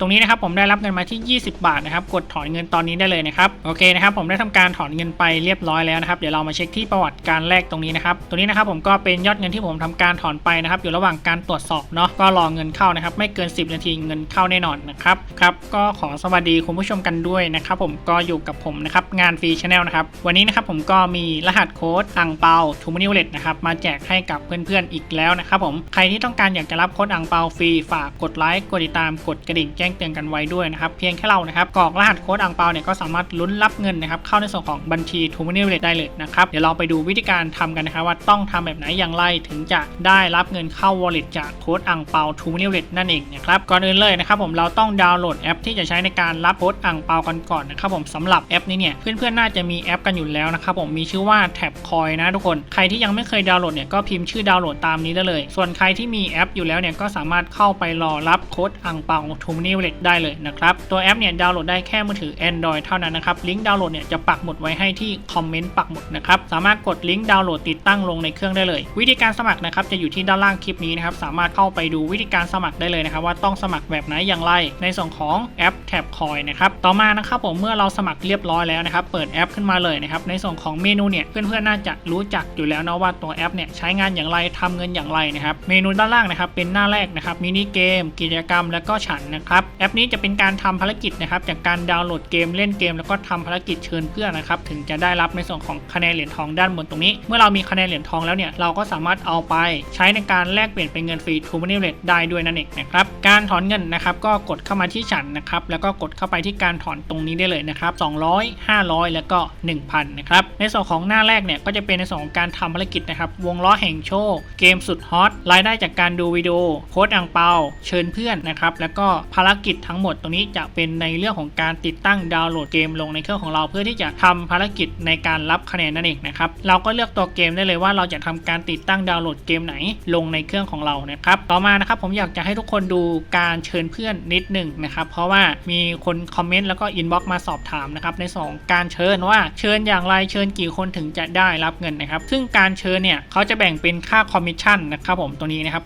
ตรงนี้นะครับผมได้รับเงินมาที่ 20 บาทนะครับกดถอนเงินตอนนี้ได้เลยนะครับโอเคนะครับผมได้ทำการถอนเงินไปเรียบร้อยแล้วนะครับเดี๋ยวเรามาเช็คที่ประวัติการแลกตรงนี้นะครับตรงนี้นะครับผมก็เป็นยอดเงินที่ผมทำการถอนไปนะครับอยู่ระหว่างการตรวจสอบเนาะก็รอเงินเข้านะครับไม่เกิน 10 นาทีเงินเข้าแน่นอนนะครับครับก็ขอสวัสดีคุณผู้ชมกันด้วยนะครับผมก็อยู่กับผมนะครับงานฟรีชาแนลนะครับวันนี้นะครับผมก็มีรหัสโค้ดอังเปาทูมินิวเลตนะครับมาแจกให้กับเพื่อนๆอีกแล้วนะครับผมใครที่ต้องการอยากจะรับโค้ดอังเปาฟรีฝากกดไลค์กดติดตามกดกระดิ่งแจ้งเตือนกันไว้ด้วยนะครับ เพียงแค่เรานะครับกรอกรหัสโค้ดอังเปาเนี่ยก็สามารถลุ้นรับเงินนะครับเข้าในส่วนของบัญชีทูมินิวเลตได้เลยนะครับเดี๋ยวเราไปดูวิธีการทำกันนะครับว่าต้องทำแบบไหนอย่างไรถึงจะได้รับเงินเข้า wallet จากโค้ดอังเปาทูมินิวเลตนั่นเองนะครับก่อนอื่นเลยนะครับผมเราต้องดาวน์โหลดแอป ที่จะใช้ในการรับโค้ดอังเปากันก่อนนะครับผมสำหรับแอปนี้เนี่ยเพื่อนๆน่าจะมีแอปกันอยู่แล้วนะครับผมมีชื่อว่าแท็บคอยนะทุกคนใครที่ยังไม่เคยดาวน์โหลดเนี่ยก็พิมพ์ชื่อดาวน์โหลดตามนี้ได้เลย ส่วนใครที่มีแอปอยู่แล้วเนี่ยก็สามารถเข้าไปรอรับโค้ดอังเปาทูมินิวเลตได้เลยนะครับ ตัวแอปเนี่ยดาวน์โหลดได้แค่มือถือ Android เท่านั้นนะครับ ลิงก์ดาวน์โหลดเนี่ยจะปักหมุดไว้ให้ที่คอมเมนต์ปักหมุดนะครับ สามารถกดลิงก์ดาวน์โหลดติดตั้งลงในเครื่องได้เลย วิธีการสมัครนะครับจะอยู่ที่ด้านล่างคลิปนี้นะครับ สามารถเข้าไปดูวิธีการสมัครได้เลยนะครับ ว่าต้องสมัครแบบไหนอย่างไร ในส่วนของแอปแท็บคอยนะครับ ต่อมานะครับผมเมื่อเราสมัครเรียบร้อยแล้วนะครับ เปิดแอปขึ้นมาเลยนะครับ ในส่วนของเมนูเนี่ยเพื่อนๆน่าจะรู้จักอยู่แล้วนะว่าตัวแอปเนี่ยใช้งานอย่างไรทำเงินอย่างไรนะครับ เมนูด้านล่างนะครับเป็นหน้าแรกนะครับมินิเกม กิจกรรมและก็ฉันนะครับแอปนี้จะเป็นการทำภารกิจนะครับ จากการดาวน์โหลดเกมเล่นเกม แล้วก็ทำภารกิจเชิญเพื่อนนะครับ ถึงจะได้รับในส่วนของคะแนนเหรียญทองด้านบนตรงนี้ เมื่อเรามีคะแนนเหรียญทองแล้วเนี่ย เราก็สามารถเอาไปใช้ในการแลกเปลี่ยนเป็นเงินฟรีทูมินิเลตได้ด้วยนั่นเองนะครับ การถอนเงินนะครับ ก็กดเข้ามาที่ฉันนะครับ แล้วก็กดเข้าไปที่การถอนตรงนี้ได้เลยนะครับ200 500 แล้วก็ 1,000นะครับ ในส่วนของหน้าแรกเนี่ย ก็จะเป็นในส่วนของการทำภารกิจนะครับ วงล้อแห่งโชค เกมสุดฮอต รายได้จากการดูวิดีโอ โค้ดอังเปา เชิญเพื่อนนะครับ แล้วก็ภารกิจทั้งหมดตรงนี้จะเป็นในเรื่องของการติดตั้งดาวน์โหลดเกมลงในเครื่องของเรา เพื่อที่จะทำภารกิจในการรับคะแนนนั่นเองนะครับเราก็เลือกตัวเกมได้เลยว่าเราจะทำการติดตั้งดาวน์โหลดเกมไหนลงในเครื่องของเรานะครับต่อมานะครับผมอยากจะให้ทุกคนดูการเชิญเพื่อนนิดหนึ่งนะครับเพราะว่ามีคนคอมเมนต์แล้วก็อินบ็อกซ์มาสอบถามนะครับในสองการเชิญว่าเชิญอย่างไรเชิญกี่คนถึงจะได้รับเงินนะครับ ซึ่งการเชิญเนี่ยเขาจะแบ่งเป็นค่าคอมมิชชั่นนะครับผมตัวนี้นะครับ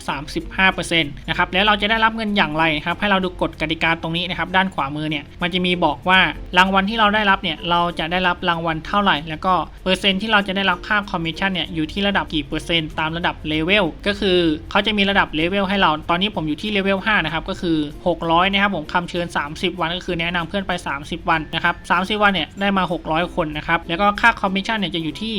35%นะครับแล้วเราจะได้รับเงินอย่างไรนะครับให้เราดูกฎกติกาตรงนี้นะครับด้านขวามือเนี่ยมันจะมีบอกว่ารางวัลที่เราได้รับเนี่ยเราจะได้รับรางวัลเท่าไหร่ แล้วก็เปอร์เซ็นต์ที่เราจะได้รับค่าคอมมิชชั่นเนี่ยอยู่ที่ระดับกี่เปอร์เซ็นต์ตามระดับเลเวลก็คือเขาจะมีระดับเลเวลให้เราตอนนี้ผมอยู่ที่เลเวล5นะครับก็คือ 600นะครับผมคำเชิญ 30 วันก็คือแนะนำเพื่อนไป 30 วันนะครับ30 วันเนี่ยได้มา 600 คนนะครับแล้วก็ค่าคอมมิชชั่นเนี่ยจะอยู่ที่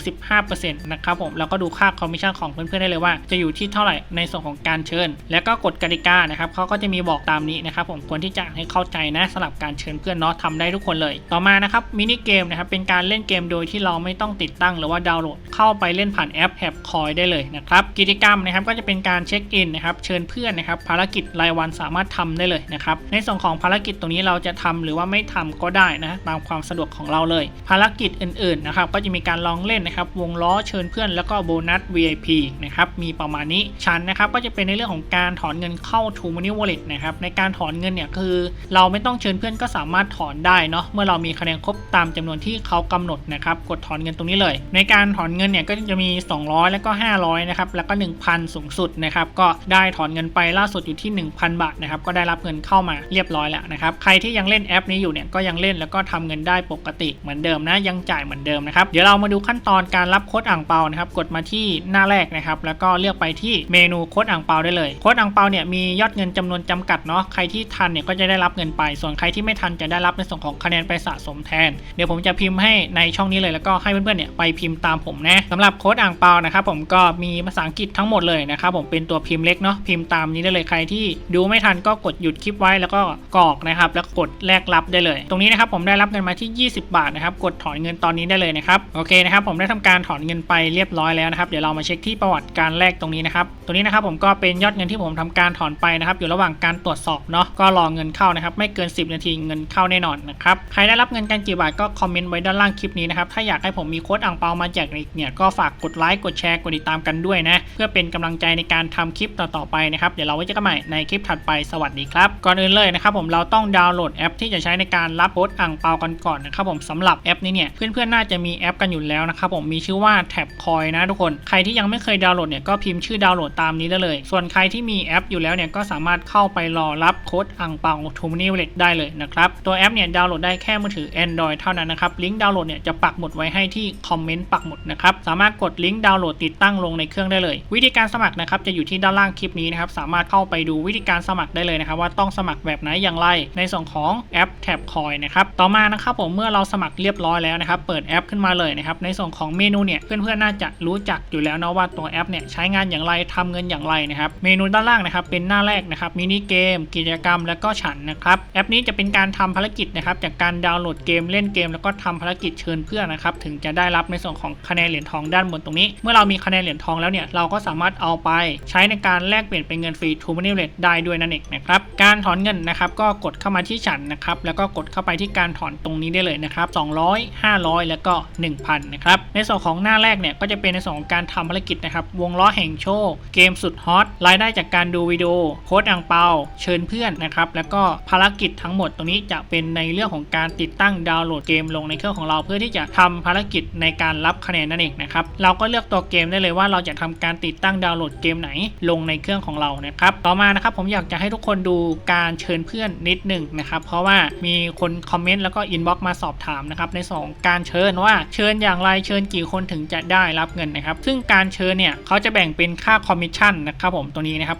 35%นะครับผมแล้วก็ดูค่าคอมมิชชั่นของเพื่อนๆได้เลยว่าจะอยู่ที่เท่าไหร่ในส่วนของการเชิญ แล้วก็กฎกติกานะครับเขาก็จะมีบอกตามนี้นะครับผมควรที่จะให้เข้าใจนะสำหรับการเชิญเพื่อนเนาะทำได้ทุกคนเลย ต่อมานะครับมินิเกมนะครับเป็นการเล่นเกมโดยที่เราไม่ต้องติดตั้งหรือว่าดาวน์โหลดเข้าไปเล่นผ่านแอปแฮบคอยได้เลยนะครับกิจกรรมนะครับก็จะเป็นการเช็คอินนะครับเชิญเพื่อนนะครับภารกิจรายวันสามารถทำได้เลยนะครับในส่วนของภารกิจตรงนี้เราจะทำหรือว่าไม่ทำก็ได้นะตามความสะดวกของเราเลย ภารกิจอื่นๆนะครับก็จะมีการลองเล่นนะครับวงล้อเชิญเพื่อนแล้วก็โบนัส VIP นะครับมีประมาณนี้ชั้นนะครับก็จะเป็นในเรื่องของการถอนเงินเข้า t o Money Wallet นะครับในการถอนเงินเนี่ยคือ เราไม่ต้องเชิญเพื่อนก็สามารถถอนได้เนาะเมื่อเรามีคะแนนครบตามจำนวนที่เขากำหนดนะครับกดถอนเงินตรงนี้เลย ในการถอนเงินเนี่ยก็จะมี 200 แล้วก็ 500นะครับแล้วก็ 1,000 สูงสุดนะครับก็ได้ถอนเงินไปล่าสุดอยู่ที่ 1,000 บาทนะครับก็ได้รับเงินเข้ามาเรียบร้อยแล้วนะครับใครที่ยังเล่นแอปนี้อยู่เนี่ยก็ยังเล่นแล้วก็ทำเงินได้ปกติเหมือนเดิมนะยังจ่ายเหมือนเดิมนะครับเดี๋ยวเรามาดูขั้นตอนการรับโค้ดอ่างเปานะครับกดมาที่หน้าแรกนะครับแล้วก็เลือกไปที่เมนูโค้ดอ่างเปาได้เลยโค้ดอ่างเปาเนี่ยมียอดเงินจำนวนจำกัดเนาะใครที่ทันเนี่ยก็จะได้รับเงินไป ส่วนใครที่ไม่ทันจะได้รับในส่วนของคะแนนไปสะสมแทน เดี๋ยวผมจะพิมพ์ให้ในช่องนี้เลยแล้วก็ให้เพื่อนๆเนี่ยไปพิมพ์ตามผมนะสำหรับโค้ดอ่างเปานะครับผมก็มีภาษาอังกฤษทั้งหมดเลยนะครับผมเป็นตัวพิมพ์เล็กเนาะพิมพ์ตามนี้ได้เลยใครที่ดูไม่ทันก็กดหยุดคลิปไว้แล้วก็กรอกนะครับแล้วกดแลกรับได้เลย ตรงนี้นะครับผมได้รับเงินมาที่ 20 บาทนะครับกดถอนเงินตอนนี้ได้เลยนะครับโอเคนะครับผมได้ทำการถอนเงินไปเรียบร้อยแล้วนะครับเดี๋ยวเรามาเช็คที่ประวัติการแลกตรงนี้นะครับตรงนี้นะครับผมก็เป็นยอดเงินที่ผมทำการถอนไปนะครับอยู่ระหว่างการตรวจสอบเนาะก็รอเงินเข้านะครับไม่เกิน 10 นาทีเงินเข้าแน่นอนนะครับใครได้รับเงินกันกี่บาทก็คอมเมนต์ไว้ด้านล่างคลิปนี้นะครับถ้าอยากให้ผมมีโค้ดอ่างเปามาแจกอีกเนี่ยก็ฝากกดไลค์กดแชร์กดติดตามกันด้วยนะเพื่อเป็นกำลังใจในการทำคลิปต่อๆไปนะครับเดี๋ยวเราไว้เจอกันใหม่ในคลิปถัดไปสวัสดีครับก่อนอื่นเลยนะครับผมเราต้องดาวน์โหลดแอปที่จะใช้ในการรับโค้ดอ่างเปากันก่อนนะครับผมสำหรับแอปนี้เนี่ยเพื่อนๆน่าจะมีแอปกันอยู่แล้วนะครับผมมีชื่อว่าแท็บคอยนะทุกคนใครที่ยังไม่เคยดาวน์โหลดเนี่ยก็พิมพ์ชื่อดาวน์โหลดตามนี้ได้เลย ส่วนใครที่มีแอปอยู่แล้วเนี่ยก็สามารถเข้าไปรอรับรับโค้ดอังเปาทูมินิวเลตได้เลยนะครับ ตัวแอปเนี่ยดาวน์โหลดได้แค่มือถือ Android เท่านั้นนะครับ ลิงก์ดาวน์โหลดเนี่ยจะปักหมุดไว้ให้ที่คอมเมนต์ปักหมุดนะครับ สามารถกดลิงก์ดาวน์โหลดติดตั้งลงในเครื่องได้เลย วิธีการสมัครนะครับจะอยู่ที่ด้านล่างคลิปนี้นะครับ สามารถเข้าไปดูวิธีการสมัครได้เลยนะครับว่าต้องสมัครแบบไหนอย่างไร ในส่วนของแอปแท็บคอยนะครับ ต่อมานะครับผมเมื่อเราสมัครเรียบร้อยแล้วนะครับ เปิดแอปขึ้นมาเลยนะครับ ในส่วนของเมนูเนี่ยเพื่อนๆน่าจะรู้จักอยู่แล้วนะว่าตัวแอปเนี่ยใช้งานอย่างไรทำเงินอย่างไรนะครับ เมนูด้านล่างนะครับเป็นหน้าแรกนะครับมินิเกมกิจกรรมแล้วก็ฉันนะครับแอปนี้จะเป็นการทำภารกิจนะครับจากการดาวน์โหลดเกมเล่นเกม แล้วก็ทำภารกิจเชิญเพื่อนนะครับถึงจะได้รับในส่วนของคะแนนเหรียญทองด้านบนตรงนี้ เมื่อเรามีคะแนนเหรียญทองแล้วเนี่ยเราก็สามารถเอาไปใช้ในการแลกเปลี่ยนเป็นเงินฟรีทูมันนี่เลทได้ด้วยนั่นเองนะครับการถอนเงินนะครับก็กดเข้ามาที่ฉันนะครับแล้วก็กดเข้าไปที่การถอนตรงนี้ได้เลยนะครับ200 500 แล้วก็ 1000นะครับในส่วนของหน้าแรกเนี่ยก็จะเป็นในส่วนของการทำภารกิจนะครับวงล้อแห่งโชค เกมสุดฮอตรายได้จากการดูวิดีโอโค้ดอังเปาเชิญเพื่อนนะครับแล้วก็ภารกิจทั้งหมดตรงนี้จะเป็นในเรื่องของการติดตั้งดาวน์โหลดเกมลงในเครื่องของเรา เพื่อที่จะทำภารกิจในการรับคะแนนนั่นเองนะครับเราก็เลือกตัวเกมได้เลยว่าเราจะทำการติดตั้งดาวน์โหลดเกมไหนลงในเครื่องของเรานะครับต่อมานะครับผมอยากจะให้ทุกคนดูการเชิญเพื่อนนิดหนึ่งนะครับเพราะว่ามีคนคอมเมนต์แล้วก็อินบ็อกซ์มาสอบถามนะครับในสองการเชิญว่าเชิญอย่างไรเชิญกี่คนถึงจะได้รับเงินนะครับซึ่งการเชิญเนี่ยเขาจะแบ่งเป็นค่าคอมมิชชั่นนะครับผมตัวนี้นะครับ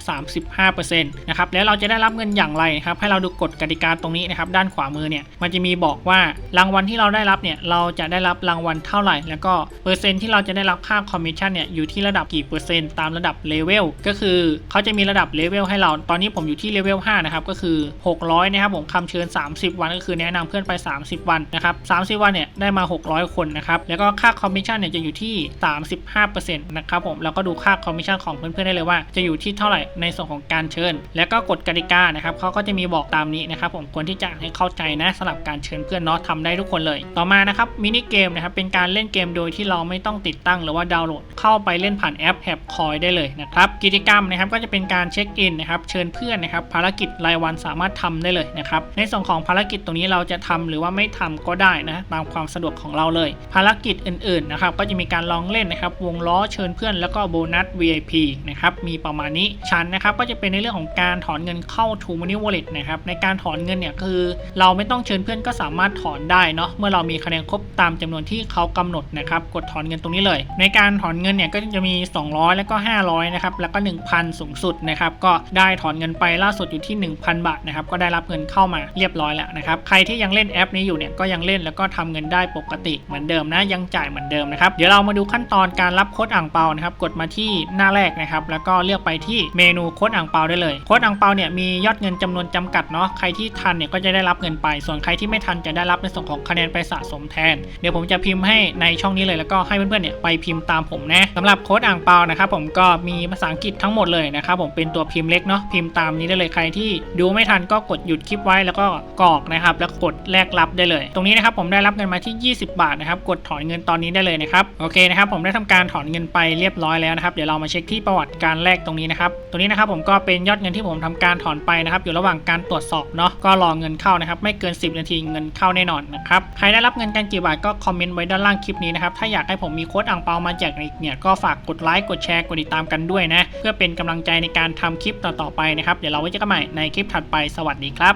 35%นะครับแล้วเราจะได้รับเงินอย่างไรนะครับให้เราดูกฎกติกาตรงนี้นะครับด้านขวามือเนี่ยมันจะมีบอกว่ารางวัลที่เราได้รับเนี่ยเราจะได้รับรางวัลเท่าไหร่ แล้วก็เปอร์เซ็นต์ที่เราจะได้รับค่าคอมมิชชั่นเนี่ยอยู่ที่ระดับกี่เปอร์เซ็นต์ตามระดับเลเวลก็คือเขาจะมีระดับเลเวลให้เราตอนนี้ผมอยู่ที่เลเวล5นะครับก็คือ 600นะครับผมคำเชิญ 30 วันก็คือแนะนำเพื่อนไป 30 วันนะครับ30 วันเนี่ยได้มา 600 คนนะครับแล้วก็ค่าคอมมิชชั่นเนี่ยจะอยู่ที่ 35%นะครับผมแล้วก็ดูค่าคอมมิชชั่นของเพื่อนๆได้เลยว่าจะอยู่ที่เท่าไหร่ในส่วนของการเชิญ แล้วก็กฎกติกานะครับเขาก็จะมีบอกตามนี้นะครับผมควรที่จะให้เข้าใจนะสำหรับการเชิญเพื่อนเนาะทำได้ทุกคนเลย ต่อมานะครับมินิเกมนะครับเป็นการเล่นเกมโดยที่เราไม่ต้องติดตั้งหรือว่าดาวน์โหลดเข้าไปเล่นผ่านแอปแท็บคอยได้เลยนะครับกิจกรรมนะครับก็จะเป็นการเช็คอินนะครับเชิญเพื่อนนะครับภารกิจรายวันสามารถทำได้เลยนะครับในส่วนของภารกิจตรงนี้เราจะทำหรือว่าไม่ทำก็ได้นะตามความสะดวกของเราเลย ภารกิจอื่นๆนะครับก็จะมีการลองเล่นนะครับวงล้อเชิญเพื่อนแล้วก็โบนัส VIP นะครับมีประมาณนี้ชั้นนะครับก็จะเป็นในเรื่องของการถอนเงินเข้า t ู Money Wallet นะครับในการถอนเงินเนี่ยคือ เราไม่ต้องเชิญเพื่อนก็สามารถถอนได้เนาะเมื่อเรามีคะแนนครบตามจำนวนที่เขากำหนดนะครับกดถอนเงินตรงนี้เลย ในการถอนเงินเนี่ยก็จะมี 200 แล้วก็ 500นะครับแล้วก็ 1,000 สูงสุดนะครับก็ได้ถอนเงินไปล่าสุดอยู่ที่ 1,000 บาทนะครับก็ได้รับเงินเข้ามาเรียบร้อยแล้วนะครับใครที่ยังเล่นแอปนี้อยู่เนี่ยก็ยังเล่นแล้วก็ทำเงินได้ปกติเหมือนเดิมนะยังจ่ายเหมือนเดิมนะครับเดี๋ยวเรามาดูขั้นตอนการรับโค้ดอ่างเปานะครับกดมาที่หน้าแรกนะครับแล้วก็เลือกไปที่เมนูโค้ดอ่างเปาได้เลยโค้ดอ่างเปาเนี่ยมียอดเงินจำนวนจำกัดเนาะ ใครที่ทันเนี่ยก็จะได้รับเงินไป ส่วนใครที่ไม่ทันจะได้รับในส่วนของคะแนนไปสะสมแทน เดี๋ยวผมจะพิมพ์ให้ในช่องนี้เลยแล้วก็ให้เพื่อนๆเนี่ยไปพิมพ์ตามผมนะสำหรับโค้ดอ่างเปานะครับผมก็มีภาษาอังกฤษทั้งหมดเลยนะครับผมเป็นตัวพิมพ์เล็กเนาะพิมพ์ตามนี้ได้เลยใครที่ดูไม่ทันก็กดหยุดคลิปไว้แล้วก็กรอกนะครับแล้วกดแลกรับได้เลย ตรงนี้นะครับผมได้รับเงินมาที่ 20 บาทนะครับกดถอนเงินตอนนี้ได้เลยนะครับโอเคนะครับผมได้ทำการถอนเงินไปเรียบร้อยแล้วนะครับเดี๋ยวเรามาเช็คที่ประวัติการแลกตรงนี้นะครับตรงนี้นะครับผมก็เป็นยอดเงินที่ผมทำการถอนไปนะครับอยู่ระหว่างการตรวจสอบเนาะก็รอเงินเข้านะครับไม่เกิน 10 นาทีเงินเข้าแน่นอนนะครับใครได้รับเงินกันกี่บาทก็คอมเมนต์ไว้ด้านล่างคลิปนี้นะครับถ้าอยากให้ผมมีโค้ดอ่างเปามาแจกอีกเนี่ยก็ฝากกดไลค์กดแชร์กดติดตามกันด้วยนะเพื่อเป็นกำลังใจในการทำคลิปต่อๆไปนะครับเดี๋ยวเราไว้เจอกันใหม่ในคลิปถัดไปสวัสดีครับ